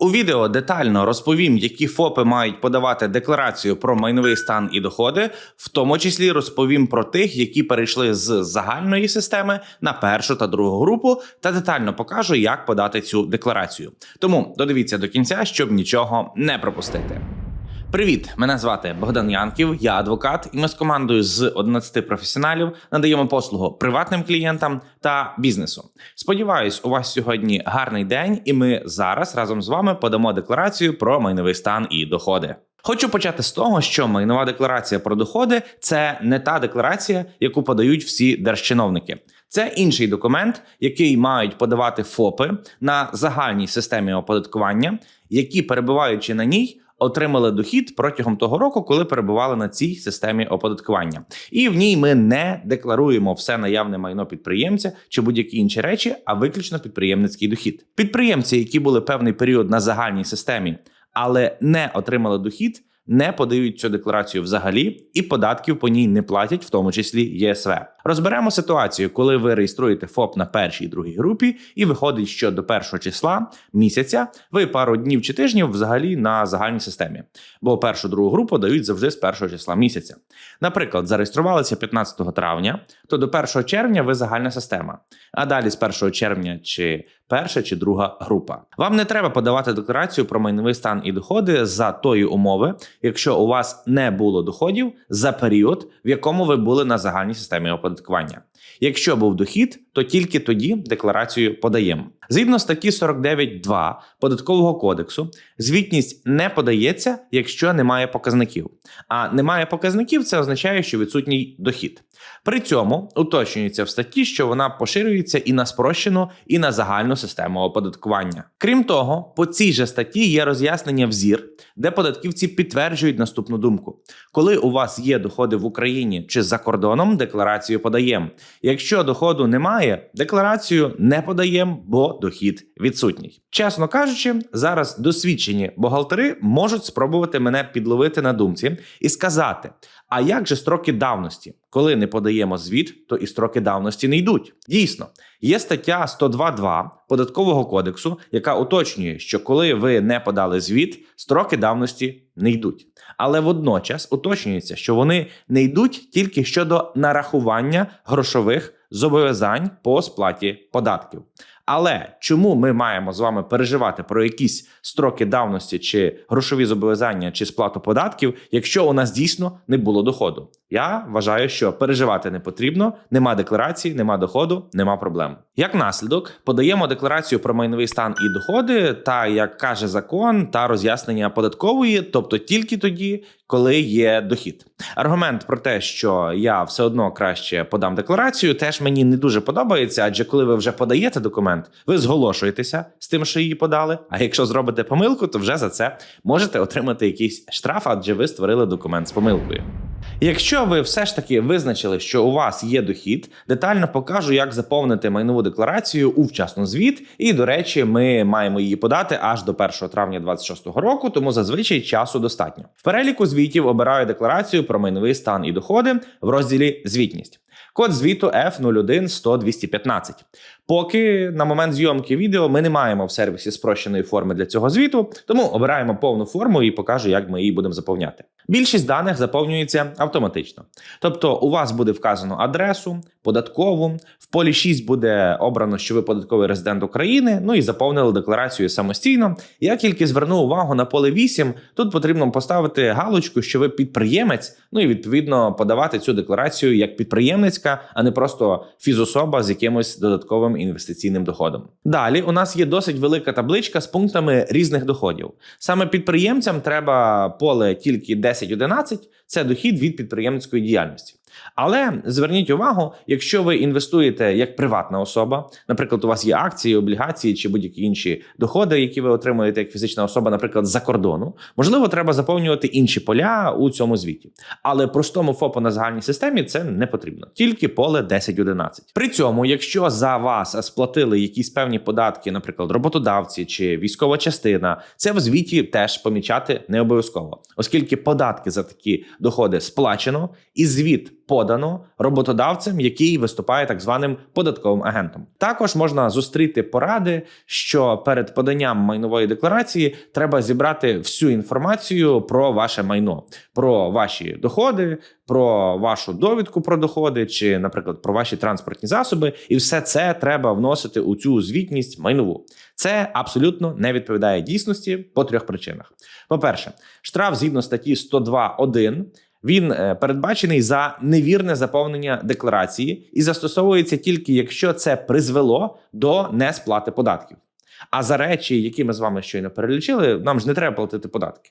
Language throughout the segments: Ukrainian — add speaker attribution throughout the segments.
Speaker 1: У відео детально розповім, які ФОПи мають подавати декларацію про майновий стан і доходи, в тому числі розповім про тих, які перейшли з загальної системи на першу та другу групу, та детально покажу, як подати цю декларацію. Тому додивіться до кінця, щоб нічого не пропустити. Привіт, мене звати Богдан Янків, я адвокат, і ми з командою з 11 професіоналів надаємо послугу приватним клієнтам та бізнесу. Сподіваюсь, у вас сьогодні гарний день, і ми зараз разом з вами подамо декларацію про майновий стан і доходи. Хочу почати з того, що майнова декларація про доходи це не та декларація, яку подають всі держчиновники. Це інший документ, який мають подавати ФОПи на загальній системі оподаткування, які перебуваючи на ній. Отримали дохід протягом того року, коли перебували на цій системі оподаткування, і в ній ми не декларуємо все наявне майно підприємця чи будь-які інші речі, а виключно підприємницький дохід. Підприємці, які були певний період на загальній системі, але не отримали дохід, не подають цю декларацію взагалі, і податків по ній не платять, в тому числі ЄСВ. Розберемо ситуацію, коли ви реєструєте ФОП на першій і другій групі, і виходить, що до першого числа місяця ви пару днів чи тижнів взагалі на загальній системі, бо першу другу групу дають завжди з першого числа місяця. Наприклад, зареєструвалися 15 травня, то до 1 червня ви загальна система, а далі з 1 червня чи перша чи друга група. Вам не треба подавати декларацію про майновий стан і доходи за тої умови, якщо у вас не було доходів за період, в якому ви були на загальній системі оподаткування оподаткування. Якщо був дохід, то тільки тоді декларацію подаємо. Згідно статті 49.2 податкового кодексу, звітність не подається, якщо немає показників. А немає показників це означає, що відсутній дохід. При цьому уточнюється в статті, що вона поширюється і на спрощену, і на загальну систему оподаткування. Крім того, по цій же статті є роз'яснення взір, де податківці підтверджують наступну думку: коли у вас є доходи в Україні чи за кордоном, декларацію подаємо. Якщо доходу немає, декларацію не подаємо, бо дохід відсутній. Чесно кажучи, зараз досвідчені бухгалтери можуть спробувати мене підловити на думці і сказати: а як же строки давності? Коли не подаємо звіт, то і строки давності не йдуть. Дійсно, є стаття 102.2 податкового кодексу, яка уточнює, що коли ви не подали звіт, строки давності не йдуть. Але водночас уточнюється, що вони не йдуть тільки щодо нарахування грошових зобов'язань по сплаті податків. Але чому ми маємо з вами переживати про якісь строки давності чи грошові зобов'язання чи сплату податків, якщо у нас дійсно не було доходу? Я вважаю, що переживати не потрібно, нема декларації, нема доходу, нема проблем. Як наслідок, подаємо декларацію про майновий стан і доходи, та як каже закон, та роз'яснення податкової, тобто тільки тоді, коли є дохід. Аргумент про те, що я все одно краще подам декларацію, теж мені не дуже подобається, адже коли ви вже подаєте документ, ви зголошуєтеся з тим, що її подали. А якщо зробите помилку, то вже за це можете отримати якийсь штраф, адже ви створили документ з помилкою. Якщо ви все ж таки визначили, що у вас є дохід, детально покажу, як заповнити майнову декларацію у вчасно звіт. І до речі, ми маємо її подати аж до 1 травня 2026 року, тому зазвичай часу достатньо. В переліку звітів обираю декларацію про майновий стан і доходи в розділі Звітність. Код звіту F01 215. Поки на момент зйомки відео ми не маємо в сервісі спрощеної форми для цього звіту, тому обираємо повну форму і покажу, як ми її будемо заповняти. Більшість даних заповнюється автоматично. Тобто, у вас буде вказано адресу, податкову, в полі 6 буде обрано, що ви податковий резидент України, ну і заповнили декларацію самостійно. Я тільки зверну увагу на поле 8, тут потрібно поставити галочку, що ви підприємець, ну і відповідно подавати цю декларацію як підприємницька, а не просто фізособа з якимось додатковим інвестиційним доходом. Далі у нас є досить велика табличка з пунктами різних доходів. Саме підприємцям треба поле тільки 10-11 – це дохід від підприємницької діяльності. Але зверніть увагу, якщо ви інвестуєте як приватна особа, наприклад, у вас є акції, облігації чи будь-які інші доходи, які ви отримуєте як фізична особа, наприклад, за кордону, можливо, треба заповнювати інші поля у цьому звіті. Але простому ФОПу на загальній системі це не потрібно, тільки поле 10-11. При цьому, якщо за вас сплатили якісь певні податки, наприклад, роботодавці чи військова частина, це в звіті теж помічати не обов'язково, оскільки податки за такі доходи сплачено, і звіт подано роботодавцем, який виступає так званим податковим агентом. Також можна зустріти поради, що перед поданням майнової декларації треба зібрати всю інформацію про ваше майно, про ваші доходи, про вашу довідку про доходи, чи, наприклад, про ваші транспортні засоби, і все це треба вносити у цю звітність майнову. Це абсолютно не відповідає дійсності по трьох причинах. По-перше, штраф згідно статті 102.1 він е, передбачений за невірне заповнення декларації і застосовується тільки якщо це призвело до несплати податків. А за речі, які ми з вами щойно перелічили, нам ж не треба платити податки.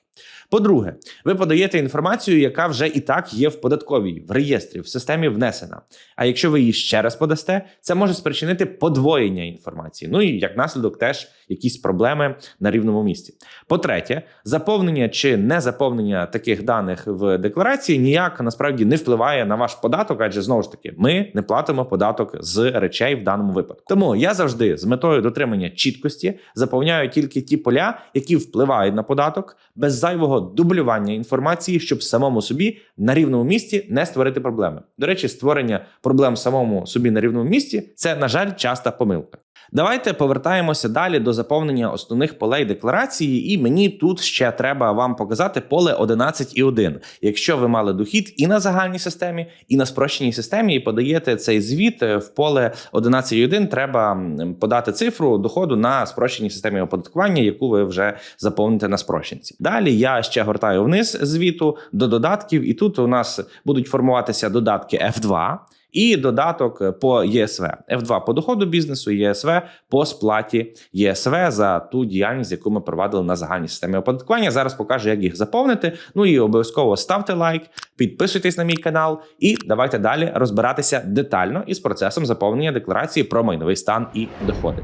Speaker 1: По-друге, ви подаєте інформацію, яка вже і так є в податковій, в реєстрі, в системі внесена. А якщо ви її ще раз подасте, це може спричинити подвоєння інформації. Ну і як наслідок, теж якісь проблеми на рівному місці. По-третє, заповнення чи незаповнення таких даних в декларації ніяк насправді не впливає на ваш податок, адже знову ж таки ми не платимо податок з речей в даному випадку. Тому я завжди з метою дотримання чіткості заповняю тільки ті поля, які впливають на податок, без зайвого дублювання інформації, щоб самому собі на рівному місці не створити проблеми. До речі, створення проблем самому собі на рівному місці це, на жаль, часта помилка. Давайте повертаємося далі до заповнення основних полей декларації, і мені тут ще треба вам показати поле 11.1. Якщо ви мали дохід і на загальній системі, і на спрощеній системі, і подаєте цей звіт е, в поле 11.1, треба подати цифру доходу на спрощеній системі оподаткування, яку ви вже заповните на спрощенці. Далі я ще гортаю вниз звіту до додатків, і тут у нас будуть формуватися додатки F2. І додаток по ЄСВ F2 по доходу бізнесу, ЄСВ по сплаті ЄСВ за ту діяльність, яку ми провадили на загальній системі оподаткування. Зараз покажу, як їх заповнити. Ну і обов'язково ставте лайк, підписуйтесь на мій канал, і давайте далі розбиратися детально із процесом заповнення декларації про майновий стан і доходи.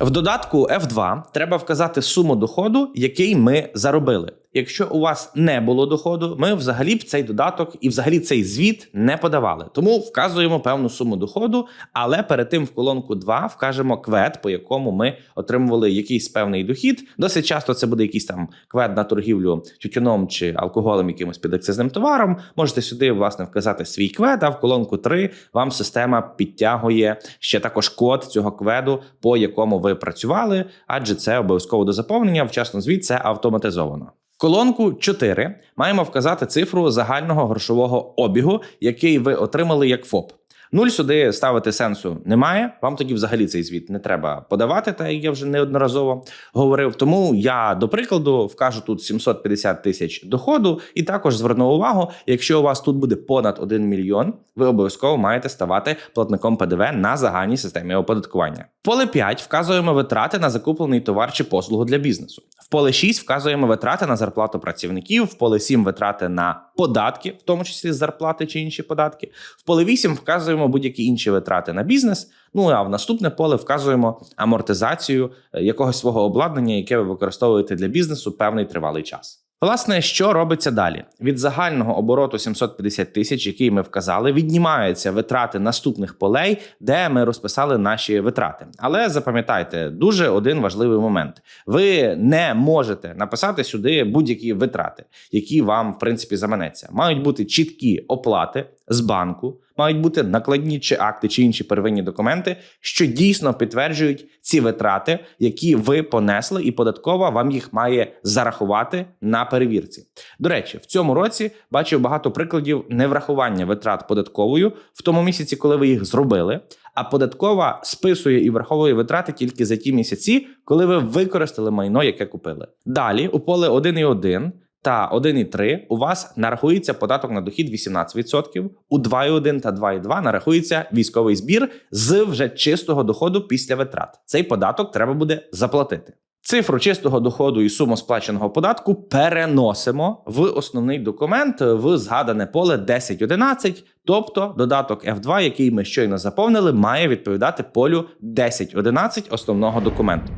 Speaker 1: В додатку F2 треба вказати суму доходу, який ми заробили. Якщо у вас не було доходу, ми взагалі б цей додаток і взагалі цей звіт не подавали. Тому вказуємо певну суму доходу, але перед тим в колонку 2 вкажемо квет, по якому ми отримували якийсь певний дохід. Досить часто це буде якийсь там квет на торгівлю тютюном чи алкоголем, якимось підакцизним товаром. Можете сюди власне вказати свій квет, а в колонку 3 вам система підтягує ще також код цього кведу, по якому ви працювали, адже це обов'язково до заповнення. Вчасно звіт це автоматизовано. Колонку 4 маємо вказати цифру загального грошового обігу, який ви отримали як ФОП. Нуль сюди ставити сенсу немає. Вам тоді взагалі цей звіт не треба подавати, так як я вже неодноразово говорив. Тому я до прикладу вкажу тут 750 тисяч доходу, і також зверну увагу, якщо у вас тут буде понад 1 мільйон, ви обов'язково маєте ставати платником ПДВ на загальній системі оподаткування. Поле 5 вказуємо витрати на закуплений товар чи послугу для бізнесу. Поле 6 вказуємо витрати на зарплату працівників, в поле 7 витрати на податки, в тому числі зарплати чи інші податки. В поле 8 вказуємо будь-які інші витрати на бізнес. Ну а в наступне поле вказуємо амортизацію е, якогось свого обладнання, яке ви використовуєте для бізнесу певний тривалий час. Власне, що робиться далі? Від загального обороту 750 тисяч, який ми вказали, віднімаються витрати наступних полей, де ми розписали наші витрати. Але запам'ятайте дуже один важливий момент: ви не можете написати сюди будь-які витрати, які вам в принципі заманеться. Мають бути чіткі оплати з банку. Мають бути накладні чи акти чи інші первинні документи, що дійсно підтверджують ці витрати, які ви понесли, і податкова вам їх має зарахувати на перевірці. До речі, в цьому році бачив багато прикладів неврахування витрат податковою в тому місяці, коли ви їх зробили. А податкова списує і враховує витрати тільки за ті місяці, коли ви використали майно, яке купили. Далі у поле 1.1 та 1,3 у вас нарахується податок на дохід 18%, у 2,1 та 2,2 нарахується військовий збір з вже чистого доходу після витрат. Цей податок треба буде заплатити. Цифру чистого доходу і суму сплаченого податку переносимо в основний документ в згадане поле 10.11, тобто додаток F2, який ми щойно заповнили, має відповідати полю 10.11 основного документу.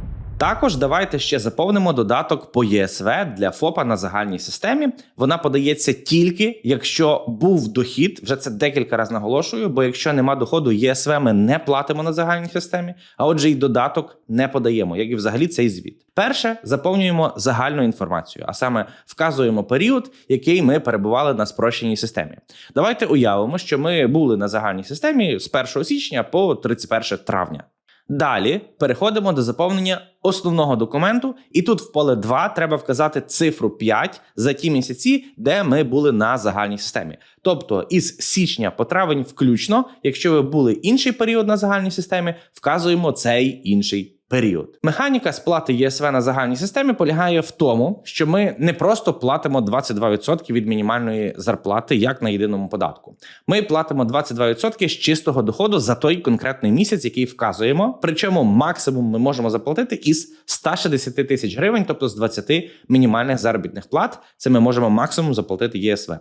Speaker 1: Також давайте ще заповнимо додаток по ЄСВ для ФОПа на загальній системі. Вона подається тільки, якщо був дохід. Вже це декілька разів наголошую. Бо якщо нема доходу, ЄСВ ми не платимо на загальній системі, а отже, і додаток не подаємо, як і взагалі цей звіт. Перше заповнюємо загальну інформацію, а саме вказуємо період, який ми перебували на спрощеній системі. Давайте уявимо, що ми були на загальній системі з 1 січня по 31 травня. Далі переходимо до заповнення основного документу, і тут в поле 2 треба вказати цифру 5 за ті місяці, де ми були на загальній системі. Тобто із січня по травень включно, якщо ви були інший період на загальній системі, вказуємо цей інший. Період механіка сплати ЄСВ на загальній системі полягає в тому, що ми не просто платимо 22% від мінімальної зарплати, як на єдиному податку. Ми платимо 22% з чистого доходу за той конкретний місяць, який вказуємо. Причому максимум ми можемо заплатити із 160 тисяч гривень, тобто з 20 мінімальних заробітних плат. Це ми можемо максимум заплатити ЄСВ.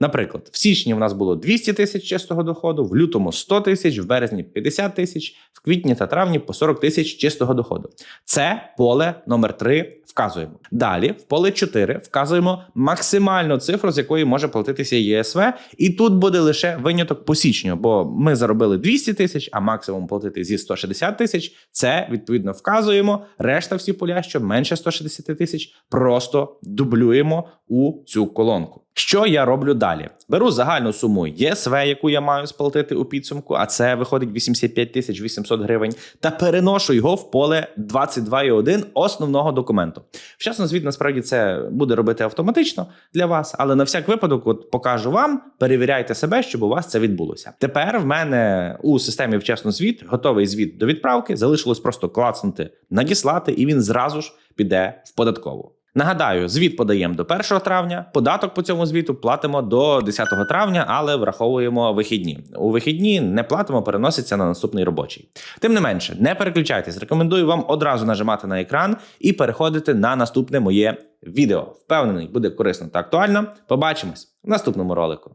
Speaker 1: Наприклад, в січні в нас було 200 тисяч чистого доходу, в лютому 100 тисяч, в березні 50 тисяч, в квітні та травні по 40 тисяч чистого доходу. Це поле номер 3 вказуємо. Далі в поле 4 вказуємо максимальну цифру, з якої може платитися ЄСВ, і тут буде лише виняток по січню, бо ми заробили 200 тисяч, а максимум платити зі 160 тисяч. Це відповідно вказуємо. Решта всі поля, що менше 160 тисяч, просто дублюємо у цю колонку. Що я роблю далі? Беру загальну суму ЄСВ, яку я маю сплатити у підсумку, а це виходить 85 тисяч 800 гривень, та переношу його в поле 22,1 основного документу. Вчасно звіт насправді це буде робити автоматично для вас, але на всяк випадок, от покажу вам, перевіряйте себе, щоб у вас це відбулося. Тепер в мене у системі вчасно звіт готовий звіт до відправки. Залишилось просто клацнути, надіслати, і він зразу ж піде в податкову. Нагадаю, звіт подаємо до 1 травня. Податок по цьому звіту платимо до 10 травня, але враховуємо вихідні. У вихідні не платимо, переноситься на наступний робочий. Тим не менше, не переключайтесь. Рекомендую вам одразу нажимати на екран і переходити на наступне моє відео. Впевнений, буде корисно та актуально. Побачимось в наступному ролику.